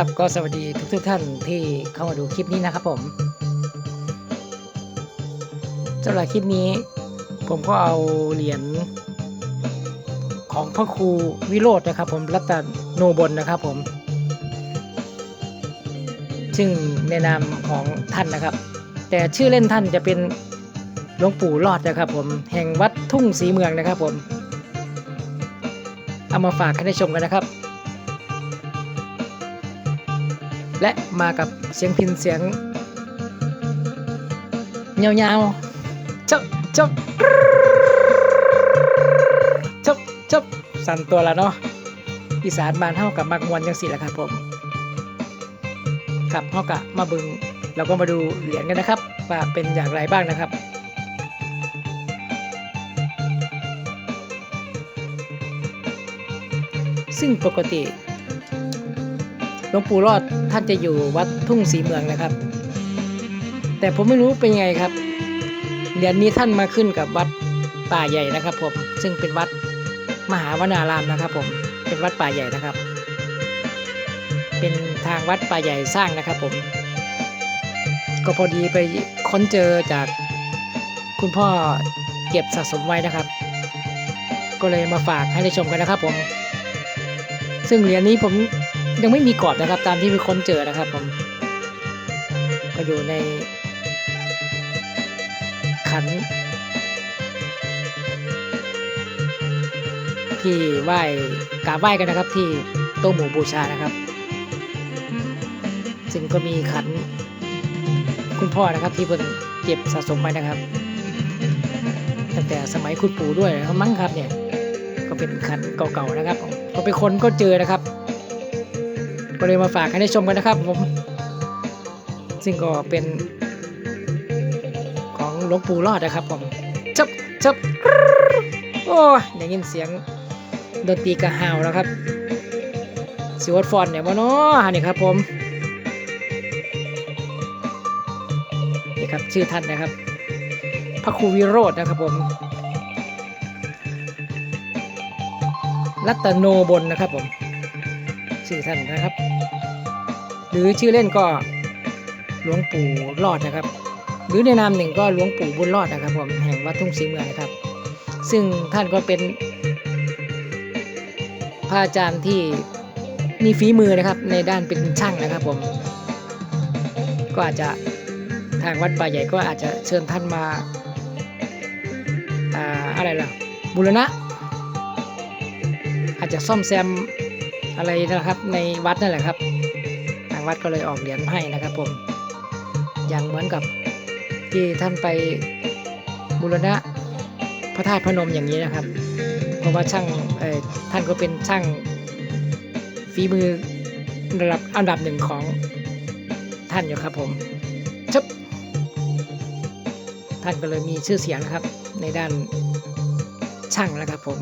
ครับก็สวัสดีทุกทุกท่านที่เข้ามาดูคลิปนี้นะครับผมสำหรับคลิปนี้ ผมก็เอาเหรียญของพระครูวิโรจน์นะครับ ผมรัตนโนบลนะครับผม ซึ่งในนามของท่านนะครับ แต่ชื่อเล่นท่านจะเป็นหลวงปู่รอดนะครับ ผมแห่งวัดทุ่งสีเมืองนะครับ ผมเอามาฝากให้ได้ชมกันนะครับ และมากับเสียงพินเสียงยาวๆจบจบจบจบสั่นตัวและเนาะอีสานบานเท่ากับมักมวนจังสิแหละครับผมครับเท่ากับมาบึงเราก็มาดูเหรียญกันนะครับ ว่าเป็นอย่างไรบ้างนะครับซึ่งปกติ ลวงปู่รอดท่านจะอยู่วัดทุ่งสีเมืองนะครับ แต่ผมไม่รู้เป็นยังไงครับเหรียญนี้ท่านมาขึ้นกับวัดป่าใหญ่นะครับ ผมซึ่งเป็นวัดมหาวนารามนะครับ ผมเป็นวัดป่าใหญ่นะครับ เป็นทางวัดป่าใหญ่สร้างนะครับ ผม ก็พอดีไปค้นเจอจากคุณพ่อเก็บสะสมไว้นะครับ ก็เลยมาฝากให้ได้ชมกันนะครับ ผม ซึ่งเหรียญนี้ผม ยังไม่มีกรอบนะครับ ตามที่มีคนเจอนะครับผม ก็อยู่ใน ขัน ที่ไหว้กราบไหว้กันนะครับ ที่โต๊ะหมู่บูชานะครับ ซึ่งก็มีขันคุณพ่อนะครับที่เพิ่นเก็บสะสมไว้นะครับตั้งแต่สมัยคุณปู่ด้วยนะครับมั้งครับเนี่ย ก็เป็นขันเก่าๆนะครับผมพอไปค้นก็เจอนะครับ ก็เลยมาฝากให้ได้ชมกันนะครับผมซึ่งก็เป็นของหลวงปู่รอดนะครับผมจับจับโอ้ยได้ยินเสียงดนตรีกระหาวแล้วครับสิวดฟอนเนี่ยมาเนาะนี่ครับผมนี่ครับชื่อท่านนะครับ พระครูวิโรจน์นะครับผมรัตโนบลนะครับผม ชื่อท่านนะครับ หรือชื่อเล่นก็หลวงปู่รอดนะครับ หรือในนามหนึ่งก็หลวงปู่บุญรอดนะครับผมแห่งวัดทุ่งศรีเมืองนะครับ ซึ่งท่านก็เป็นพระอาจารย์ที่มีฝีมือนะครับ ในด้านเป็นช่างนะครับผมก็อาจจะทางวัดป่าใหญ่ก็อาจจะเชิญท่านมาอะไรล่ะบูรณะ อาจจะซ่อมแซม อะไรนะครับในวัดนั่นแหละครับทางวัดก็เลยออกเหรียญให้นะครับผม อย่างเหมือนกับที่ท่านไปบูรณะพระธาตุพนมอย่างนี้นะครับ เพราะว่าช่างเออท่านก็เป็นช่างฝีมือระดับอันดับหนึ่งของท่านอยู่ครับผมชบท่านก็เลยมีชื่อเสียงนะครับในด้านช่างนะครับผม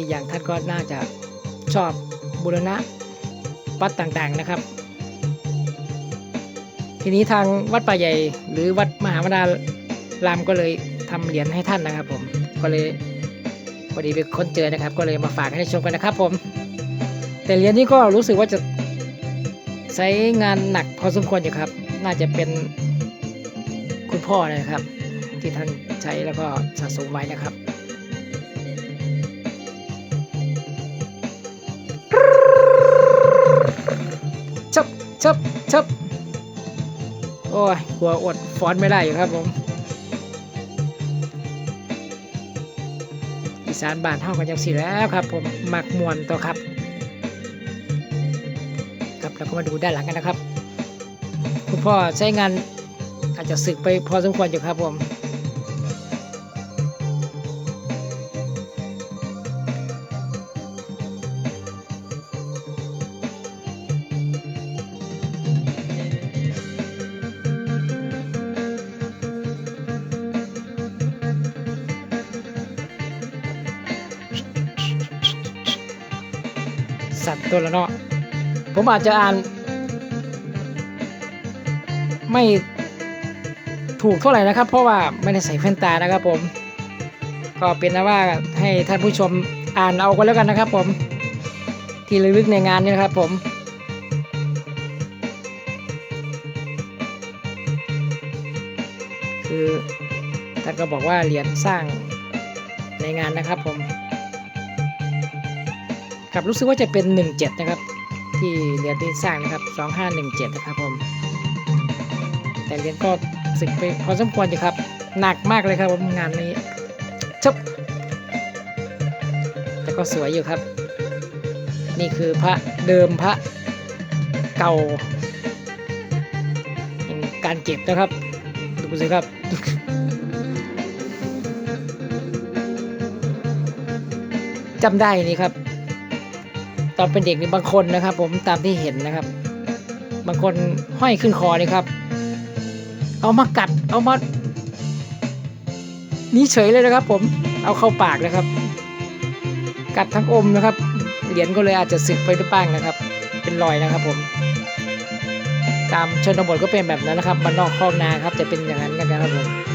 อีกอย่างท่านก็น่าจะชอบบูรณะวัดต่างๆนะครับ ทีนี้ทางวัดป่าใหญ่ หรือวัดมหาวนารามก็เลยทำเหรียญให้ท่านนะครับ ผมก็เลยพอดีไปค้นเจอนะครับ ก็เลยมาฝากให้ชมกันนะครับ ผม แต่เหรียญนี้ก็รู้สึกว่าจะใช้งานหนักพอสมควรอยู่ครับ น่าจะเป็นคุณพ่อนะครับ ที่ท่านใช้แล้วก็สะสมไว้นะครับ ชับชับโอ้ย กลัวอดฟอนไม่ได้อยู่ครับผม อีสานบ้านเท่ากันจังสิแล้วครับผมหมักมวนตัวครับ ครับเราก็มาดูด้านหลังกันนะครับ คุณพ่อใช้งานอาจจะสึกไปพอสมควรอยู่ครับผม สัตว์ตัวละเนาะผมอาจจะอ่าน ไม่ถูกเท่าไหร่นะครับ เพราะว่าไม่ได้ใส่แว่นตานะครับผม ก็เป็นนะว่าให้ท่านผู้ชมอ่านเอาก็แล้วกันนะครับ ผม ที่ระลึกในงานนี้นะครับ ผมคือท่านก็บอกว่าเหรียญสร้างในงานนะครับผม กับรู้สึกว่าจะเป็น 17 นะครับ ที่เรียญที่สร้างนะครับ 2517 นะครับผม แต่เรียญก็สึกไปพอสมควรอยู่ครับ หนักมากเลยครับผมงานนี้ชบแต่ก็สวยอยู่ครับ นี่คือพระเดิมพระเก่า การเก็บนะครับ ดูสิครับจำได้นี่ครับ ตอนเป็นเด็กนี่บางคนนะครับ ผมตามที่เห็นนะครับ บางคนห้อยขึ้นคอนี่ครับ เอามากัด เอามานี่เฉยเลยนะครับ ผมเอาเข้าปากเลยครับ กัดทั้งอมนะครับเหรียญก็เลยอาจจะสึกไปด้วยบ้างนะครับ เป็นรอยนะครับ ผม ตามชนบทก็เป็นแบบนั้นนะครับบ้านนอกคอกนาครับ จะเป็นอย่างนั้นกันนะครับผม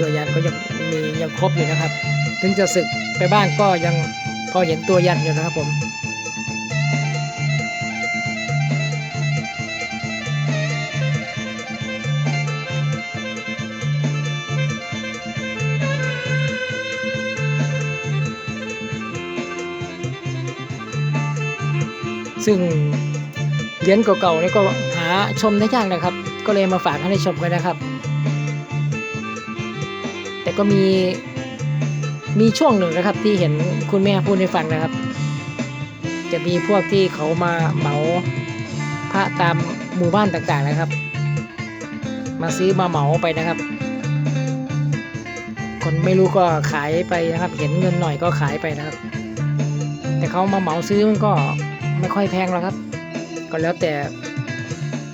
ตัวยันก็ยังมียังครบอยู่นะครับ ถึงจะสึกไปบ้างก็ยังพอเห็นตัวยันอยู่นะครับผมซึ่งเหรียญเก่าๆนี่ก็หาชมได้ยากนะครับ ก็เลยมาฝากให้ได้ชมกันนะครับ แต่ก็มีมีช่วงหนึ่งนะครับที่เห็นคุณแม่พูดให้ฟังนะครับ จะมีพวกที่เขามาเหมาพระตามหมู่บ้านต่างๆนะครับ มาซื้อมาเหมาไปนะครับ คนไม่รู้ก็ขายไปนะครับ เห็นเงินหน่อยก็ขายไปนะครับ แต่เขามาเหมาซื้อมันก็ไม่ค่อยแพงหรอกครับ ก็แล้วแต่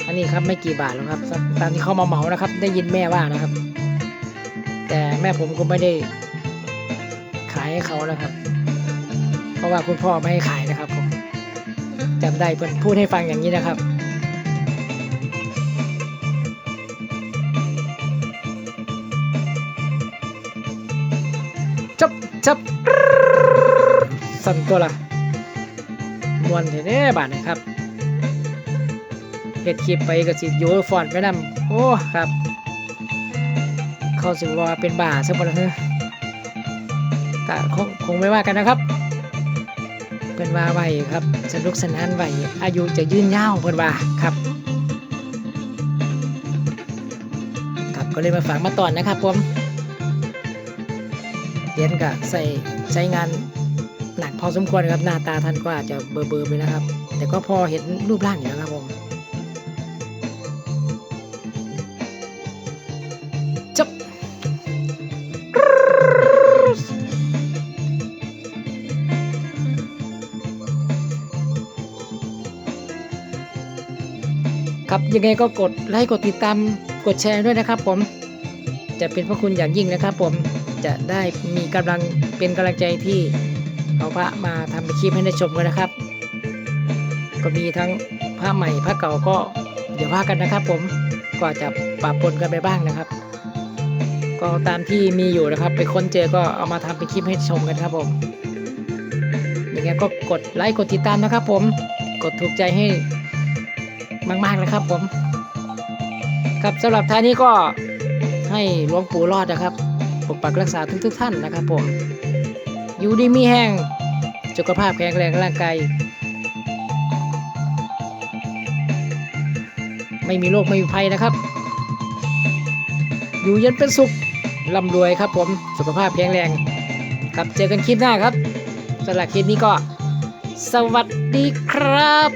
อันนี้ครับไม่กี่บาทหรอกครับ ตามที่เขามาเหมานะครับ ได้ยินแม่ว่านะครับ แต่แม่ผมก็ไม่ได้ขายให้เขานะครับ เพราะว่าคุณพ่อไม่ให้ขายนะครับผมจำได้เพิ่อนพูดให้ฟังอย่างนี้นะครับจับจับสั่นตัวละมวนแท้บาทนะครับเฮ็ดคลิปไปก็สิโยฟอนไปนำโอ้ครับ เข้าสิว่าเป็นบาซะบ่ล่ะเฮ้อก็คงคงไม่ว่ากันนะครับ เพิ่นว่าไว้ครับ สนุกสนานไว้อายุจะยืนยาวเพิ่นว่าครับ ครับก็เลยมาฝากมาตอนนะครับผมเหรียญก็ใส่ใช้งานหนักพอสมควรครับหน้าตาท่านก็อาจจะเบอร์ๆไปนะครับ แต่ก็พอเห็นรูปร่างอยู่นะครับผม ครับยังไงก็กดไลค์กดติดตามกดแชร์ด้วยนะครับ ผมจะเป็นพระคุณอย่างยิ่งนะครับ ผมจะได้มีกำลังเป็นกำลังใจที่เอาพระมาทำเป็นคลิปให้ได้ชมกันนะครับ ก็มีทั้งพระใหม่พระเก่าก็เดี๋ยวว่ากันนะครับ ผมก็จะปะปนกันไปบ้างนะครับ ก็ตามที่มีอยู่นะครับ ไปค้นเจอก็เอามาทำเป็นคลิปให้ชมกันครับผมยังไงก็กดไลค์กดติดตามนะครับ ผมกดถูกใจให้ มาก ๆ นะครับผม ครับสำหรับท้ายนี้ก็ให้หลวงปู่รอดนะครับปกปักรักษาทุกๆท่านนะครับผม อยู่ดีมีแห้งสุขภาพแข็งแรงร่างกายไม่มีโรคไม่มีภัยนะครับ อยู่เย็นเป็นสุขร่ำรวยครับผมสุขภาพแข็งแรง ครับเจอกันคลิปหน้าครับสำหรับคลิปนี้ก็ สวัสดีครับ